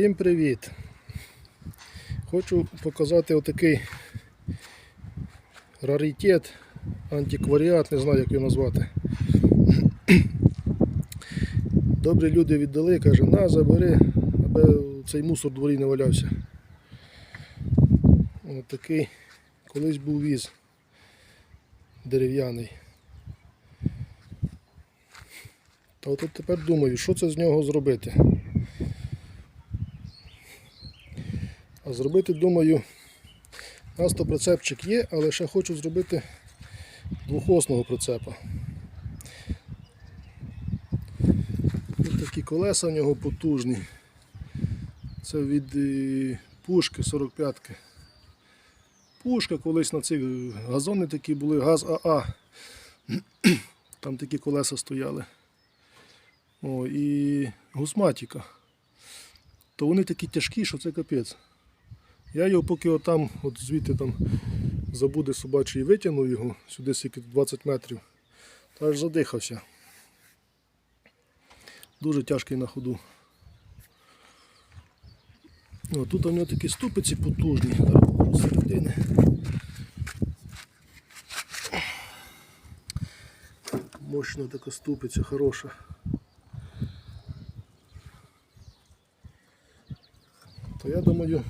Всім привіт! Хочу показати отакий раритет, антикваріат, не знаю як його назвати. Добрі люди віддали, каже, на, забери, аби цей мусор в дворі не валявся. Отакий колись був віз дерев'яний. Та от тепер думаю, що це з нього зробити. Зробити, думаю, у нас то прицепчик є, але ще хочу зробити двохосного прицепа. Ось такі колеса в нього потужні. Це від е, пушки 45-ки. Пушка колись на цих газони такі були, газ АА. Там такі колеса стояли. О, і гусматіка. То вони такі тяжкі, що це капець. Я його поки отам, от звідти там забуде собачий витягнув його, сюди скільки 20 метрів, та аж задихався. Дуже тяжкий на ходу. О, тут у нього такі ступиці потужні, середини. Мощна така ступиця, хороша. То я думаю,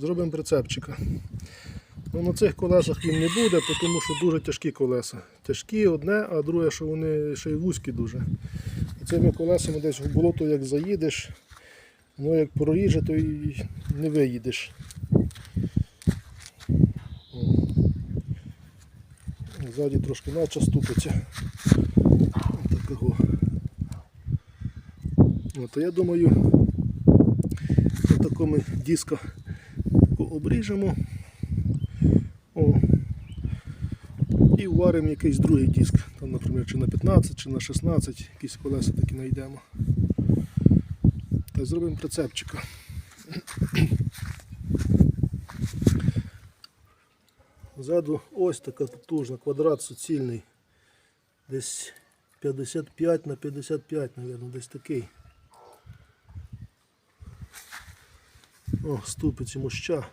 зробимо прицепчика. Ну, на цих колесах він не буде, тому що дуже тяжкі колеса. Тяжкі одне, а друге, що вони ще й вузькі дуже. І цими колесами десь в болото як заїдеш, ну як проріже, то і не виїдеш. Ззаді трошки наче ступиться. Такого. От, я думаю, на такому диску обріжемо. О. І варимо якийсь другий диск. Там, наприклад, чи на 15, чи на 16, якісь колеса такі знайдемо. Та зробимо прицепчика. Ззаду ось така потужна, квадрат суцільний. Десь 55 на 55, мабуть, десь такий. О, ступиці моща.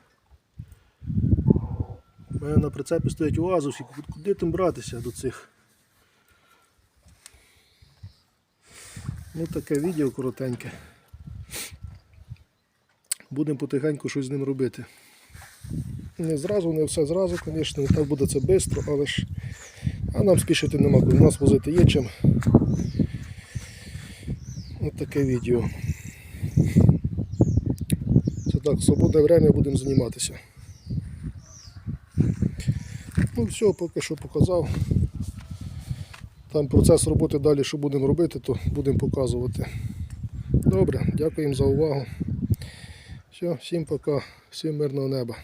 У мене на прицепі стоять уазовські, куди тим братися до цих? Ну таке відео коротеньке. Будемо потихеньку щось з ним робити. Не зразу, не все зразу, звісно, так буде це швидко, але ж а нам спішити нема куди, нас возити є чим. Ось таке відео. Це так, в свободне время будемо займатися. Ну все, поки що показав. Там процес роботи далі, що будемо робити, то будемо показувати. Добре, дякуємо за увагу. Все, всім пока, всім мирного неба.